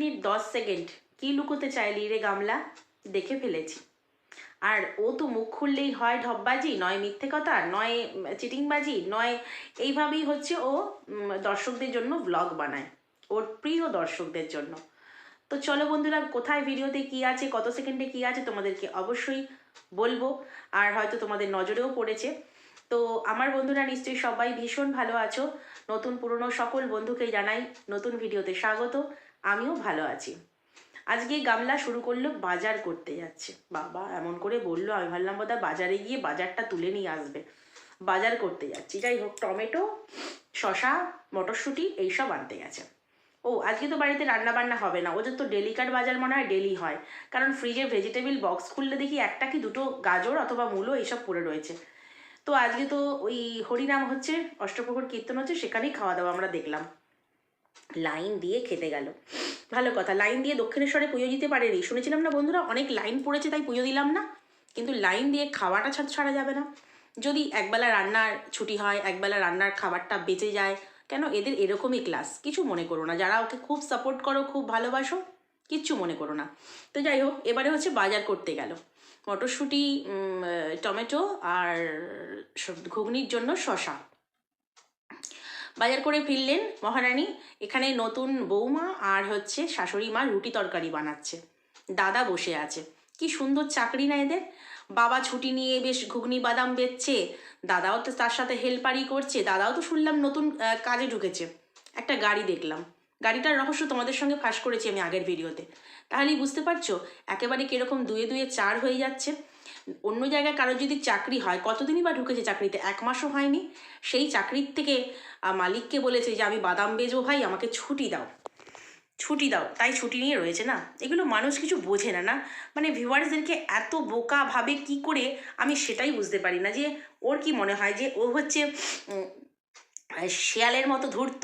Minute দশ second. কি লুকোতে চাইলি রে গামলা? দেখে ফেলেছি। আর ও তো মুখ খুললেই হয় ঢপবাজি, নয় মিথ্যে কথা, নয় চিটিংবাজি, নয় এইভাবেই হচ্ছে ও দর্শকদের জন্য ব্লগ বানায়, ওর প্রিয় দর্শকদের জন্য। তো চলো বন্ধুরা, কোথায় ভিডিওতে কি আছে, কত সেকেন্ডে কি আছে তোমাদেরকে অবশ্যই বলব। আর হয়তো তোমাদের নজরেও পড়েছে। তো আমার বন্ধুরা, নিশ্চয়ই সবাই ভীষণ ভালো আছো। নতুন পুরনো সকল বন্ধুকে জানাই, নতুন ভিডিওতে স্বাগত। আমিও ভালো আছি। আজকে গামলা শুরু করল বাজার করতে যাচ্ছে। বাবা এমন করে বলল, আমি ভাবলাম বোধহয় বাজারে গিয়ে বাজারটা তুলে নিয়ে আসবে। বাজার করতে যাচ্ছি। যাই হোক, টমেটো শশা মটরশুঁটি এইসব আনতে গেছে। ও, আজকে তো বাড়িতে রান্না বান্না হবে না। ওদের তো ডেলিকাট বাজার মনে হয় ডেলি হয়। কারণ ফ্রিজে ভেজিটেবিল বক্স খুললে দেখি একটা কি দুটো গাজর অথবা মূলো এইসব পড়ে রয়েছে। তো আজকে তো ওই হরিনাম হচ্ছে, অষ্টপ্রহর কীর্তন হচ্ছে, সেখানেই খাওয়া দাওয়া আমরা দেখলাম। লাইন দিয়ে খেতে গেল। ভালো কথা, লাইন দিয়ে দক্ষিণেশ্বরে পুজো দিতে পারেনি। শুনেছিলাম না বন্ধুরা, অনেক লাইন পড়েছে তাই পুজো দিলাম না। কিন্তু লাইন দিয়ে খাওয়াটা ছাড়, ছাড়া যাবে না। যদি একবেলা রান্নার ছুটি হয়, একবেলা রান্নার খাবারটা বেঁচে যায়, কেন এদের এরকমই ক্লাস কিছু মনে করো না। যারা ওকে খুব সাপোর্ট করো, খুব ভালোবাসো, কিচ্ছু মনে করো না। তো যাই হোক, এবারে হচ্ছে বাজার করতে গেল। মটরশুঁটি টমেটো আর ঘুগনির জন্য শশা বাজার করে ফিরলেন মহারানী। এখানে নতুন বৌমা আর হচ্ছে শাশুড়ি মা রুটি তরকারি বানাচ্ছে। দাদা বসে আছে। কি সুন্দর চাকরি না এদের। বাবা ছুটি নিয়ে বেশ ঘুগনি বাদাম বেচছে। দাদাও তো তার সাথে হেল্পারই করছে। দাদাও তো শুনলাম নতুন কাজে ঢুকেছে। একটা গাড়ি দেখলাম। গাড়িটার রহস্য তোমাদের সঙ্গে ফাঁস করেছি আমি আগের ভিডিওতে। তাহলেই বুঝতে পারছ, একেবারে কীরকম দুয়ে দুয়ে চার হয়ে যাচ্ছে। অন্য জায়গায় কারোর যদি চাকরি হয়, কতদিনই বা ঢুকেছে চাকরিতে? এক মাসও হয়নি। সেই চাকরির থেকে মালিককে বলেছে যে, আমি বাদাম বেজো ভাই, আমাকে ছুটি দাও। ছুটি দাও, তাই ছুটি নিয়ে রয়েছে না? এগুলো মানুষ কিছু বোঝে না না? মানে ভিউয়ার্সদেরকে এত বোকা ভাবে কি করে আমি সেটাই বুঝতে পারি না যে, ওর কি মনে হয় যে, ও হচ্ছে শেয়ালের মতো ধূর্ত,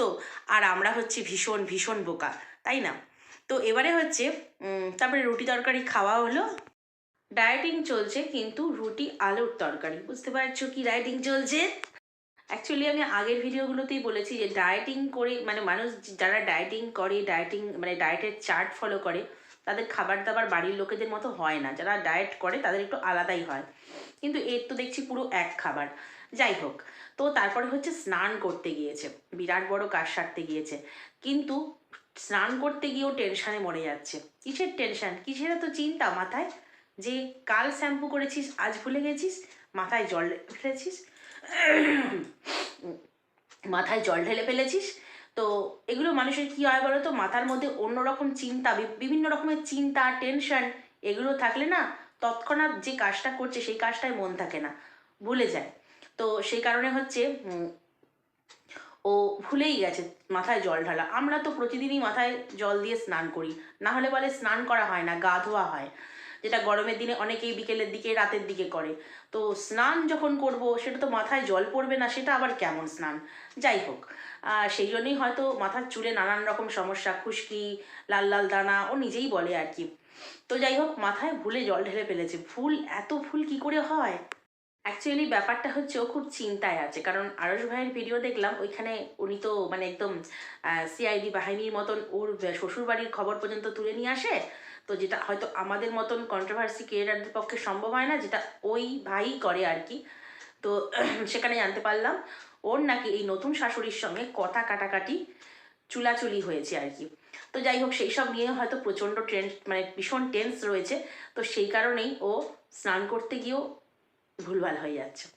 আর আমরা হচ্ছে ভীষণ ভীষণ বোকা, তাই না? তো এবারে হচ্ছে তারপরে রুটি তরকারি খাওয়া হলো। ডায়েটিং চলছে, কিন্তু রুটি, আলুর তরকারি। বুঝতে পারছ কি ডায়েটিং চলছে? অ্যাকচুয়ালি আমি আগের ভিডিওগুলোতেই বলেছি যে ডায়েটিং করে মানে মানুষ যারা ডায়েটিং করে ডায়েটিং মানে ডায়েটের চার্ট ফলো করে, তাদের খাবার দাবার বাড়ির লোকেদের মতো হয় না। যারা ডায়েট করে, তাদের একটু আলাদাই হয়। কিন্তু এর তো দেখছি পুরো এক খাবার। যাই হোক, তো তারপরে হচ্ছে স্নান করতে গিয়েছে। বিরাট বড় কাজ সারতে গিয়েছে। কিন্তু স্নান করতে গিয়েও টেনশানে মরে যাচ্ছে। কিসের টেনশন কিসের তো চিন্তা মাথায়? যে কাল শ্যাম্পু করেছিস, আজ ভুলে গেছিস, মাথায় জল ফেলেছিস, মাথায় জল ঢেলে ফেলেছিস, তো এগুলো মানুষের কী হয় বলো তো মাথার মধ্যে অন্যরকম চিন্তা বিভিন্ন রকমের চিন্তা টেনশন এগুলো থাকলে না তৎক্ষণাৎ যে কাজটা করছে, সেই কাজটায় মন থাকে না, ভুলে যায়। তো সেই কারণে হচ্ছে ও ভুলেই গেছে মাথায় জল ঢালা। আমরা তো প্রতিদিনই মাথায় জল দিয়ে স্নান করি, না হলে বলে স্নান করা হয় না, গা ধোয়া হয়। যেটা গরমের দিনে অনেকেই বিকেলের দিকে, রাতের দিকে করে। তো স্নান যখন করব, সেটা তো মাথায় জল পড়বে না, সেটা আবার কেমন স্নান? যাই হোক। সেই জন্যই হয়তো মাথার চুলে নানান রকম সমস্যা, খুশকি, লাল লাল দানা, ও নিজেই বলে আর কি। তো যাই হোক, মাথায় ভুলে জল ঢেলে ফেলেছে। ভুল এত ভুল কি করে হয়? অ্যাকচুয়ালি ব্যাপারটা হচ্ছে ও খুব চিন্তায় আছে। কারণ আরস ভাইয়ের ভিডিও দেখলাম, ওইখানে উনি তো মানে একদম সিআইডি বাহিনীর মতন ওর শ্বশুরবাড়ির খবর পর্যন্ত তুলে নিয়ে আসে। তো যেটা হয়তো আমাদের মতন কন্ট্রোভার্সি ক্রিয়েটারদের পক্ষে সম্ভব হয় না, যেটা ওই ভাই করে আর কি। তো সেখানে জানতে পারলাম, ওর নাকি এই নতুন শাশুড়ির সঙ্গে কথা কাটাকাটি, চুলাচুলি হয়েছে আর কি। তো যাই হোক, সেই সব নিয়ে হয়তো প্রচণ্ড টেন্স মানে ভীষণ টেন্স রয়েছে। তো সেই কারণেই ও স্নান করতে গিয়েও ভুলভাল হয়ে যাচ্ছে।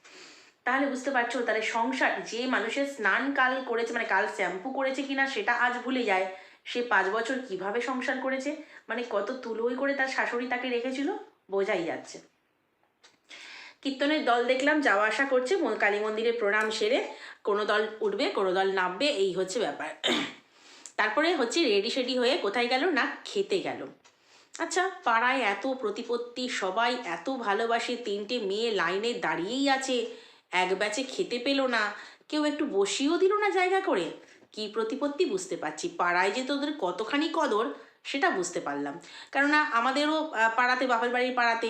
তাহলে বুঝতে পারছ, তাহলে সংসার, যে মানুষের স্নান কাল করেছে মানে কাল শ্যাম্পু করেছে কিনা সেটা আজ ভুলে যায়। সে পাঁচ বছর কীভাবে সংসার করেছে? মানে কত তুলোই করে তার শাশুড়ি তাকে রেখেছিল? বোঝাই যাচ্ছে। কীর্তনের দল দেখলাম, যাওয়া আসা করছে কালী মন্দিরে প্রণাম সেরে, কোনো দল উঠবে, কোনো দল নামবে, এই হচ্ছে ব্যাপার। তারপরে হচ্ছে রেডি সেডি হয়ে কোথায় গেল? না, খেতে গেল। আচ্ছা পাড়ায় এত প্রতিপত্তি, সবাই এত ভালোবাসে, তিনটে মেয়ে লাইনে দাঁড়িয়েই আছে। এক ব্যাচে খেতে পেল না। কেউ একটু বসিয়েও দিল না জায়গা করে। কি প্রতিপত্তি বুঝতে পারছি। পাড়ায় যে তোদের কতখানি কদর, সেটা বুঝতে পারলাম। কেননা আমাদেরও পাড়াতে, বাপের বাড়ির পাড়াতে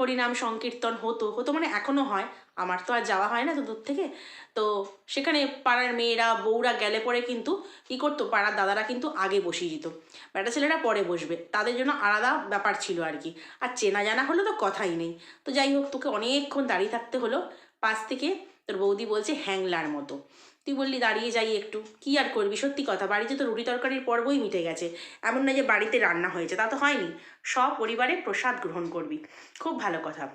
হরিনাম, সংকীর্তন হতো। হতো মানে এখনও হয়। আমার তো আর যাওয়া হয় না তো দূর থেকে। তো সেখানে পাড়ার মেয়েরা, বউরা গেলে পরে কিন্তু কী করতো, পাড়ার দাদারা কিন্তু আগে বসিয়ে দিত। বেটা ছেলেরা পরে বসবে। তাদের জন্য আলাদা ব্যাপার ছিল আর কি। আর চেনা জানা হলো তো কথাই নেই। তো যাই হোক, তোকে অনেকক্ষণ দাঁড়িয়ে থাকতে হলো। পাশ থেকে তোর বৌদি বলছে হ্যাংলার মতো। তুই বললি, দাঁড়িয়ে যাই একটু। কি আর করবি? সত্যি কথা, বাড়িতে তো রুটি তরকারির পর্বই মিটে গেছে। এমন না যে বাড়িতে রান্না হয়েছে, তা তো হয়নি। সব পরিবারে প্রসাদ গ্রহণ করবি। খুব ভালো কথা।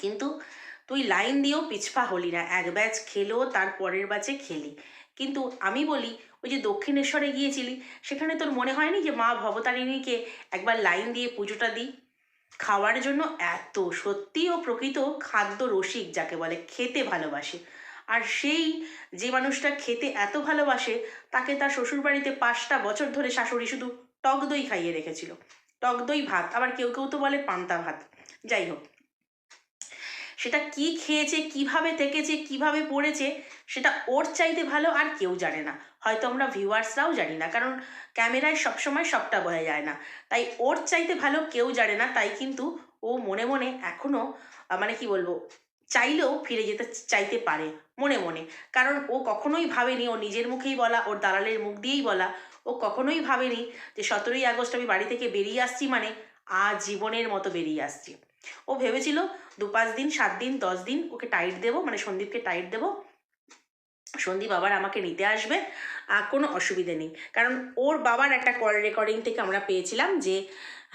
কিন্তু তুই লাইন দিয়েও পিছপা হলি না। এক ব্যাচ খেলো, তার পরের ব্যাচে খেলি। কিন্তু আমি বলি, ওই যে দক্ষিণেশ্বরে গিয়েছিলি, সেখানে তোর মনে হয়নি যে মা ভবতারিণীকে একবার লাইন দিয়ে পুজোটা দিই? খাওয়ার জন্য এত সত্যি ও প্রকৃত খাদ্য রসিক যাকে বলে, খেতে ভালোবাসে। আর সেই যে মানুষটা খেতে এত ভালোবাসে, তাকে তার শ্বশুরবাড়িতে পাঁচটা বছর ধরে শাশুড়ি শুধু টক দই খাইয়ে রেখেছিল। টক দই ভাত, আবার কেউ কেউ তো বলে পান্তা ভাত। যাই হোক সেটা কি খেয়েছে, কীভাবে থেকেছে কীভাবে পড়েছে, সেটা ওর চাইতে ভালো আর কেউ জানে না। হয়তো আমরা ভিউয়ার্সরাও জানি না, কারণ ক্যামেরায় সবসময় সবটা বোঝা যায় না। তাই ওর চাইতে ভালো কেউ জানে না, তাই কিন্তু ও মনে মনে এখনও মানে কি বলব, চাইলেও ফিরে যেতে চাইতে পারে, মনে মনে। কারণ ও কখনোই ভাবেনি, ও নিজের মুখেই বলা, ওর দালালের মুখ দিয়েই বলা, ও কখনোই ভাবেনি যে সতেরোই আগস্ট আমি বাড়ি থেকে বেরিয়ে আসছি মানে আজ জীবনের মতো বেরিয়ে আসছি। ও ভেবেছিল দু পাঁচ দিন, সাত দিন, দশ দিন ওকে টাইট দেবো মানে সন্দীপকে টাইট দেবো। সন্দীপ আবার আমাকে নিতে আসবে, আর কোনো অসুবিধে নেই। কারণ ওর বাবার একটা কল রেকর্ডিং থেকে আমরা পেয়েছিলাম যে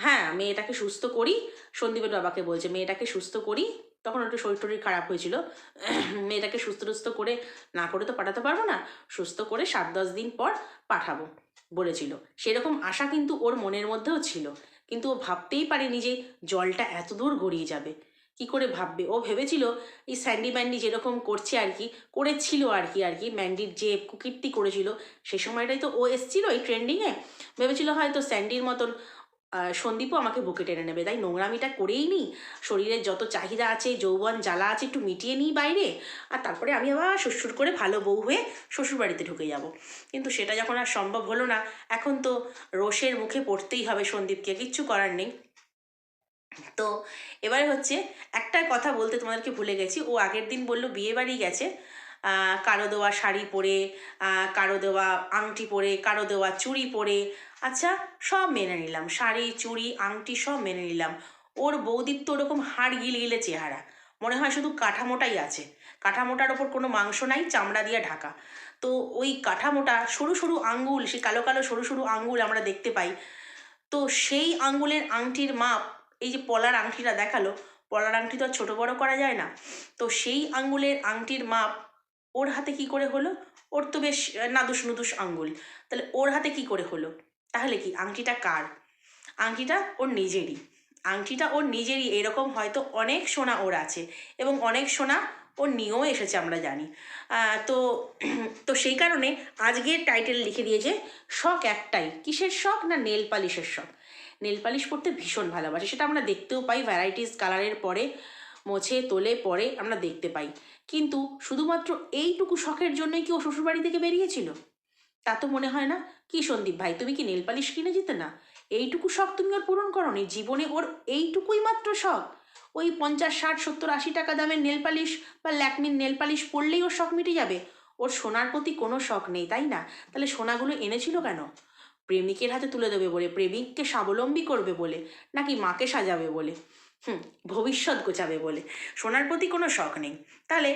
হ্যাঁ মেয়েটাকে সুস্থ করি, সন্দীপের বাবাকে বলছে, মেয়েটাকে সুস্থ করি। তখন একটু শরীর টরীর খারাপ হয়েছিল। মেয়েটাকে সুস্থ টুস্থ করে, না করে তো পাঠাতে পারব না, সুস্থ করে সাত দশ দিন পর পাঠাবো, বলেছিল। সেরকম আশা কিন্তু ওর মনের মধ্যেও ছিল। কিন্তু ও ভাবতেই পারেনি যে জলটা এত দূর গড়িয়ে যাবে। কি করে ভাববে? ও ভেবেছিল এই স্যান্ডি ম্যান্ডি যেরকম করছে আর কি, করেছিল আর কি আর কি, ম্যান্ডির যে কুকিরটি করেছিল, সে সময়টাই তো ও এসছিল এই ট্রেন্ডিংয়ে। ভেবেছিল হয়তো স্যান্ডির মতন সন্দীপও আমাকে বুকে টেনে নেবে। তাই নোংরামিটা করেই নিই শরীরের যত চাহিদা আছে, যৌবন জ্বালা আছে, একটু মিটিয়ে নিই বাইরে। আর তারপরে আমি আবার শ্বশুর করে ভালো বউ হয়ে শ্বশুরবাড়িতে ঢুকে যাব। কিন্তু সেটা যখন আর সম্ভব হলো না, এখন তো রোষের মুখে পড়তেই হবে সন্দীপকে, কিচ্ছু করার নেই। তো এবারে হচ্ছে একটা কথা বলতে তোমাদেরকে ভুলে গেছি। ও আগের দিন বলল বিয়ে বাড়ি গেছে। কারও দেওয়া শাড়ি পরে কারও দেওয়া আংটি পরে, কারও দেওয়া চুড়ি পরে। আচ্ছা সব মেনে নিলাম। শাড়ি, চুড়ি, আংটি সব মেনে নিলাম। ওর বৌদির তো ওরকম হাড় গিলগিলে চেহারা। মনে হয় শুধু কাঠামোটাই আছে। কাঠামোটার ওপর কোনো মাংস নাই, চামড়া দিয়ে ঢাকা। তো ওই কাঠামোটা, সরু সরু আঙ্গুল সে কালো কালো সরু সরু আঙ্গুল আমরা দেখতে পাই। তো সেই আঙ্গুলের আংটির মাপ, এই যে পলার আংটিটা দেখাল, পলার আংটি তো আর ছোটো বড়ো করা যায় না। তো সেই আঙ্গুলের আংটির মাপ ওর হাতে কি করে হলো? ওর তো বেশ নাদুস নুদুস আঙ্গুল। তাহলে ওর হাতে কি করে হলো? তাহলে কি, আংটিটা কার? আংটিটা ওর নিজেরই। আংটিটা ওর নিজেরই, এরকম হয়তো অনেক সোনা ওর আছে এবং অনেক সোনা ও নিয়েও এসেছে আমরা জানি। তো তো সেই কারণে আজকের টাইটেল লিখে দিয়েছে শখ একটাই, কিসের শখ না নেল পালিশের শখ? নেল পালিশ পরতে ভীষণ ভালোবাসে, সেটা আমরা দেখতেও পাই ভ্যারাইটিস কালারের পরে মোছে তোলে পরে আমরা দেখতে পাই। কিন্তু শুধুমাত্র এইটুকু শখের জন্যই কি ও শ্বশুরবাড়ি থেকে বেরিয়েছিল? তা তো মনে হয় না। কি সন্দীপ ভাই, তুমি কি নেল পালিশ কিনে যেতে না? এইটুকু শখ তুমি ওর পূরণ করনি। জীবনে ওর এইটুকুই মাত্র শখ। ওই পঞ্চাশ, ষাট, সত্তর, আশি টাকা দামের নেল পালিশ বা ল্যাকমির নেল পালিশ পরলেই ওর শখ মিটে যাবে। ওর সোনার প্রতি কোনো শখ নেই, তাই না? তাহলে সোনাগুলো এনেছিল কেন? প্রেমিকের হাতে তুলে দেবে বলে, প্রেমিককে স্বাবলম্বী করবে বলে, নাকি মাকে সাজাবে বলে? হুম, ভবিষ্যৎ গোছাবে বলে। সোনার প্রতি কোনো শখ নেই। তাহলে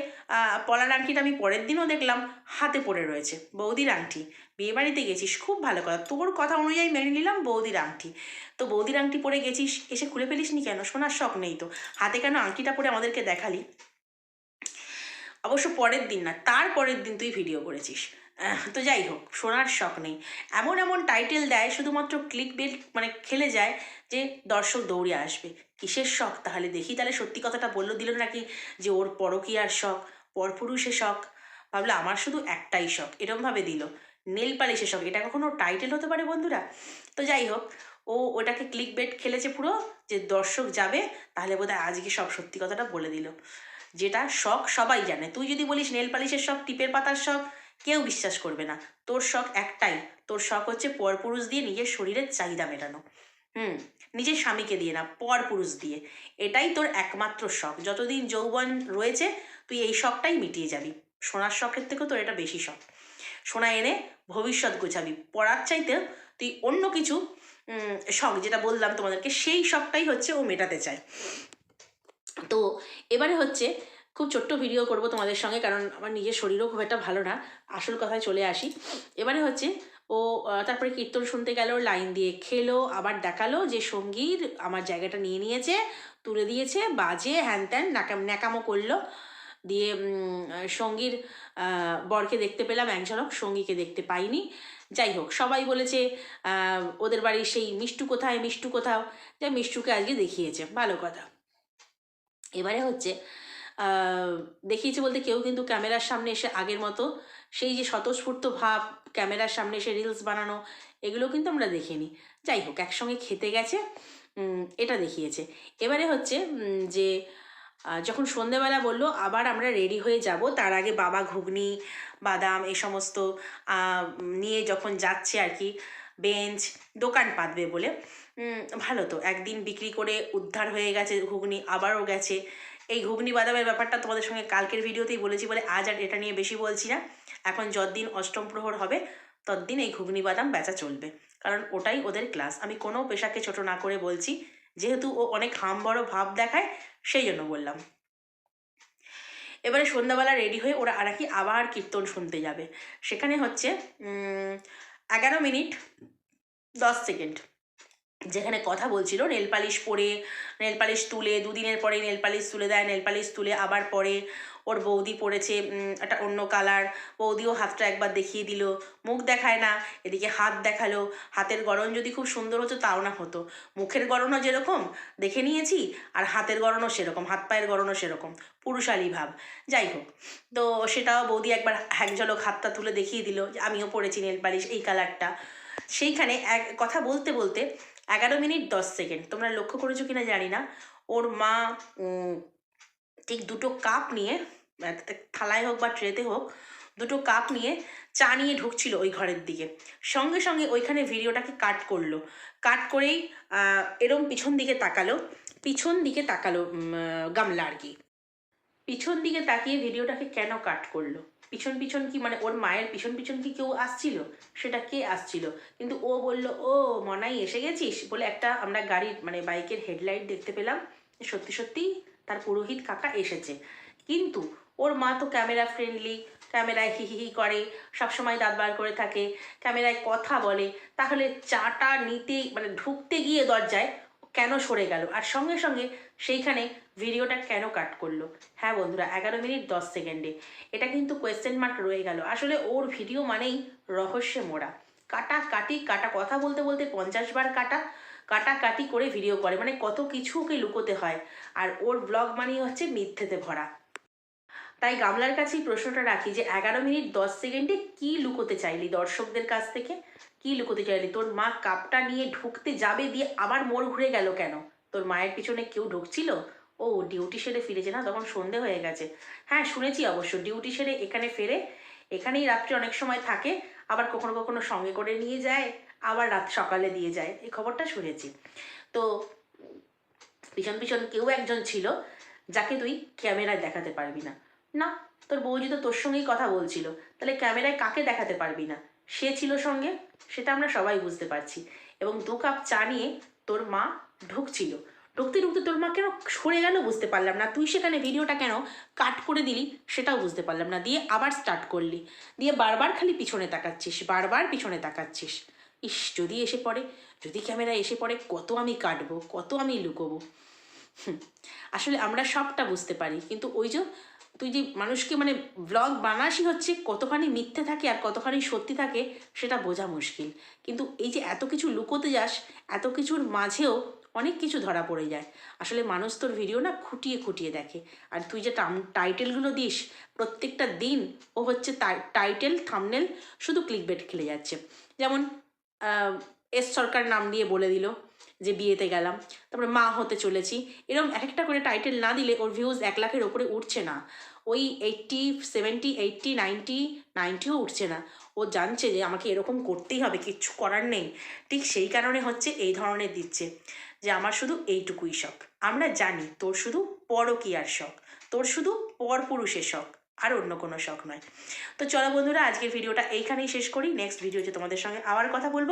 পলার আংটিটা আমি পরের দিনও দেখলাম হাতে পড়ে রয়েছে। বৌদির আংটি। বিয়ে বাড়িতে গেছিস, খুব ভালো কথা। তোর কথা অনুযায়ী মেনে নিলাম বৌদির আংটি। তো বৌদির আংটি পরে গেছিস, এসে খুলে ফেলিস নি কেন? সোনার শখ নেই তো। হাতে কেন আংটিটা পরে আমাদেরকে দেখালি? অবশ্য পরের দিন না, তার পরের দিন তুই ভিডিও করেছিস। তো যাই হোক শোনার শখ নেই। এমন এমন টাইটেল দেয়, শুধুমাত্র ক্লিক বেল মানে খেলে যায়, যে দর্শক দৌড়ে আসবে। কিসের শখ? তাহলে দেখি, তাহলে সত্যি কথাটা বলল, দিল নাকি যে ওর পরকীয়ার শখ, পরপুরুষের শখ? ভাবলো আমার শুধু একটাই শখ, এরমভাবে দিল। নেল পালিশের শখ, এটা কখনো টাইটেল হতে পারে বন্ধুরা? তো যাই হোক, ও ওটাকে ক্লিক বেট খেলেছে পুরো, যে দর্শক যাবে, তাহলে বোধহয় আজকে সব সত্যি কথাটা বলে দিল। যেটা শখ সবাই জানে। তুই যদি বলিস নেল পালিশের শখ, টিপের পাতার শখ, কেউ বিশ্বাস করবে না। তোর শখ একটাই, তোর শখ হচ্ছে পরপুরুষ দিয়ে নিজের শরীরের চাহিদা মেটানো। হুম নিজের স্বামীকে দিয়ে না পর পুরুষ দিয়ে। এটাই তোর একমাত্র শখ। যতদিন যৌবন রয়েছে, তুই এই শখটাই মিটিয়ে যাবি। সোনার শখের থেকেও তোর এটা বেশি শখ। সোনা এনে ভবিষ্যৎ গোছাবি। পড়ার চাইতে তুই অন্য কিছু শখ যেটা বললাম তোমাদেরকে, সেই শখটাই হচ্ছে ও মেটাতে চায়। তো এবারে হচ্ছে, খুব ছোট্ট ভিডিও করব তোমাদের সঙ্গে, কারণ আমার নিজের শরীরও খুব একটা ভালো না। আসল কথায় চলে আসি। এবারে হচ্ছে ও তারপরে কীর্তন শুনতে গেল, লাইন দিয়ে খেলো, আবার দেখাল যে সঙ্গীর আমার জায়গাটা নিয়ে নিয়েছে, তুলে দিয়েছে বাজে হ্যান ত্যান, নাকাম, ন্যাকামো করল। দিয়ে সঙ্গীর বরকে দেখতে পেলাম, এক ঝলক, সঙ্গীকে দেখতে পাইনি। যাই হোক, সবাই বলেছে ওদের বাড়ির সেই মিষ্টু কোথায়, মিষ্টু কোথাও? যে মিষ্টুকে আজকে দেখিয়েছে, ভালো কথা। এবারে হচ্ছে দেখিয়েছে বলতে কেউ, কিন্তু ক্যামেরার সামনে এসে আগের মতো, সেই যে স্বতঃস্ফূর্ত ভাব ক্যামেরার সামনে এসে রিলস বানানো, এগুলো কিন্তু আমরা দেখিনি। যাই হোক, একসঙ্গে খেতে গেছে এটা দেখিয়েছে। এবারে হচ্ছে যে যখন সন্ধেবেলা বলল, আবার আমরা রেডি হয়ে যাব, তার আগে বাবা ঘুগনি, বাদাম এ সমস্ত নিয়ে যখন যাচ্ছে আর কি বেঞ্চ দোকান পাতবে বলে ভালো তো, একদিন বিক্রি করে উদ্ধার হয়ে গেছে ঘুগনি, আবারও গেছে। এই ঘুগনি বাদামের ব্যাপারটা তোমাদের সঙ্গে কালকের ভিডিওতেই বলেছি বলে আজ আর এটা নিয়ে বেশি বলছি না। এখন যতদিন অষ্টম প্রহর হবে, ততদিন এই ঘুগনি বাদাম বেচা চলবে। কারণ ওটাই ওদের ক্লাস আমি কোনো পেশাকে ছোট না করে বলছি, যেহেতু ও অনেক হাম বড় ভাব দেখায়, সেই জন্য বললাম। এবারে সন্ধ্যাবেলা রেডি হয়ে ওরা আর কি আবার কীর্তন শুনতে যাবে। সেখানে হচ্ছে এগারো মিনিট দশ সেকেন্ড। যেখানে কথা বলছিল নেল পালিশ পরে নেল পালিশ তুলে, দুদিনের পরে নেল পালিশ তুলে দেয় নেল পালিশ তুলে আবার পরে। ওর বৌদি পড়েছে একটা অন্য কালার বৌদিও হাতটা একবার দেখিয়ে দিল। মুখ দেখায় না, এদিকে হাত দেখাল। হাতের গরম যদি খুব সুন্দর হতো, তাও না হতো। মুখের গড়নও যেরকম, দেখে নিয়েছি, আর হাতের গড়নও সেরকম, হাত পায়ের গড়নও সেরকম। পুরুষালী ভাব। যাই হোক, তো সেটাও বৌদি একবার এক ঝলক হাতটা তুলে দেখিয়ে দিল যে, আমিও পড়েছি নেল পালিশ এই কালারটা সেইখানে এক, কথা বলতে বলতে এগারো মিনিট দশ সেকেন্ড। তোমরা লক্ষ্য করেছ কিনা জানি না। ওর মা ঠিক দুটো কাপ নিয়ে থালায় হোক বা ট্রেতে হোক, দুটো কাপ নিয়ে চা নিয়ে ঢুকছিল ওই ঘরের দিকে। সঙ্গে সঙ্গে ওইখানে ভিডিওটাকে কাট করল। কাট করেই এরম পিছন দিকে তাকালো। পিছন দিকে তাকালো গামলা আর কি। পিছন দিকে তাকিয়ে ভিডিওটাকে কেন কাট করল? পিছন পিছন কি মানে ওর মায়ের পিছন পিছন কি কেউ আসছিল? সেটা কে আসছিল? কিন্তু ও বলল, ও, মনাই এসে গেছিস? বলে একটা আমরা গাড়ির মানে বাইকের হেডলাইট দেখতে পেলাম। সত্যি সত্যি তার পুরোহিত কাকা এসেছে। কিন্তু ওর মা তো ক্যামেরা ফ্রেন্ডলি ক্যামেরায় হি হি করে, সবসময় দাঁত বার করে থাকে, ক্যামেরায় কথা বলে। তাহলে চাটা নিতে মানে ঢুকতে গিয়ে দরজায় কেন সরে গেল? আর সঙ্গে সঙ্গে সেইখানে ভিডিওটা কেন কাট করল? হ্যাঁ বন্ধুরা, এগারো মিনিট দশ সেকেন্ডে। এটা কিন্তু কোয়েশ্চেন মার্ক রয়ে গেল। আসলে ওর ভিডিও মানেই রহস্যে মোড়া। কাটা কাটি কাটা, কথা বলতে বলতে পঞ্চাশ বার কাটা কাটা কাটি করে ভিডিও করে মানে কত কিছু ওকে লুকোতে হয়। আর ওর ব্লগ মানেই হচ্ছে মিথ্যেতে ভরা। তাই গামলার কাছেই প্রশ্নটা রাখি যে, এগারো মিনিট দশ সেকেন্ডে কি লুকোতে চাইলি দর্শকদের কাছ থেকে? কি লুকোতে চাইলি? তোর মা কাপটা নিয়ে ঢুকতে যাবে দিয়ে আবার মোড় ঘুরে গেল কেন? তোর মায়ের পিছনে কেউ ঢুকছিল? ও ডিউটি সেরে ফিরেছে না? তখন সন্ধে হয়ে গেছে। হ্যাঁ শুনেছি অবশ্য ডিউটি সেরে এখানে ফেরে, এখানেই রাত্রে অনেক সময় থাকে, আবার কখনো কখনো সঙ্গে করে নিয়ে যায়। আবার রাত সকালে দিয়ে যায়। এই খবরটা শুনেছি। তো পিছন পিছন কেউ একজন ছিল, যাকে তুই ক্যামেরায় দেখাতে পারবি না। না, তোর বৌজি তো তোর সঙ্গেই কথা বলছিল। তাহলে ক্যামেরায় কাকে দেখাতে পারবি না? সে ছিল সঙ্গে? সেটা আমরা সবাই বুঝতে পারছি। এবং দু কাপ চা নিয়ে তোর মা ঢুকছিল। ঢুকতে ঢুকতে তোর মা কেন সরে গেল বুঝতে পারলাম না। তুই সেখানে ভিডিওটা কেন কাট করে দিলি সেটাও বুঝতে পারলাম না। দিয়ে আবার স্টার্ট করলি। দিয়ে বারবার খালি পিছনে তাকাচ্ছিস, বারবার পিছনে তাকাচ্ছিস। ইস, যদি এসে পড়ে, যদি ক্যামেরা এসে পড়ে, কত আমি কাটবো, কত আমি লুকোবো। আসলে আমরা সবটা বুঝতে পারি, কিন্তু ওই যে তুই যে মানুষকে মানে ব্লগ বানাসই হচ্ছে, কতখানি মিথ্যে থাকে আর কতখানি সত্যি থাকে, সেটা বোঝা মুশকিল। কিন্তু এই যে এত কিছু লুকোতে যাস, এত কিছুর মাঝেও অনেক কিছু ধরা পড়ে যায়। আসলে মানুষ তোর ভিডিও না খুঁটিয়ে খুঁটিয়ে দেখে। আর তুই যে টাইটেলগুলো দিস, প্রত্যেকটা দিন ও হচ্ছে টাইটেল, থামনেল শুধু ক্লিক ক্লিকবেট খেলে যাচ্ছে। যেমন এস সরকার নাম দিয়ে বলে দিল যে বিয়েতে গেলাম। তারপরে মা হতে চলেছি। এরকম এক একটা করে টাইটেল না দিলে ওর ভিউজ এক লাখের ওপরে উঠছে না। ওই এইট্টি সেভেন্টি এইট্টি নাইনটি নাইনটিও উঠছে না। ও জানছে যে আমাকে এরকম করতেই হবে, কিচ্ছু করার নেই। ঠিক সেই কারণে হচ্ছে এই ধরনের দিচ্ছে যে আমার শুধু এইটুকুই শখ। আমরা জানি তোর শুধু পরকীয়ার শখ, তোর শুধু পরপুরুষের শখ। আর অন্য কোনো শখ নয়। তো চলো বন্ধুরা, আজকের ভিডিওটা এইখানেই শেষ করি। নেক্সট ভিডিওতে তোমাদের সঙ্গে আবার কথা বলব।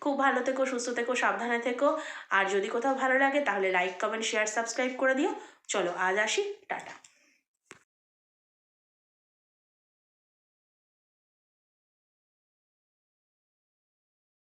খুব ভালো থেকো, সুস্থ থেকো, সাবধানে থেকো। আর যদি কোথাও ভালো লাগে তাহলে লাইক কমেন্ট শেয়ার সাবস্ক্রাইব করে দিও। চলো আজ আসি, টাটা।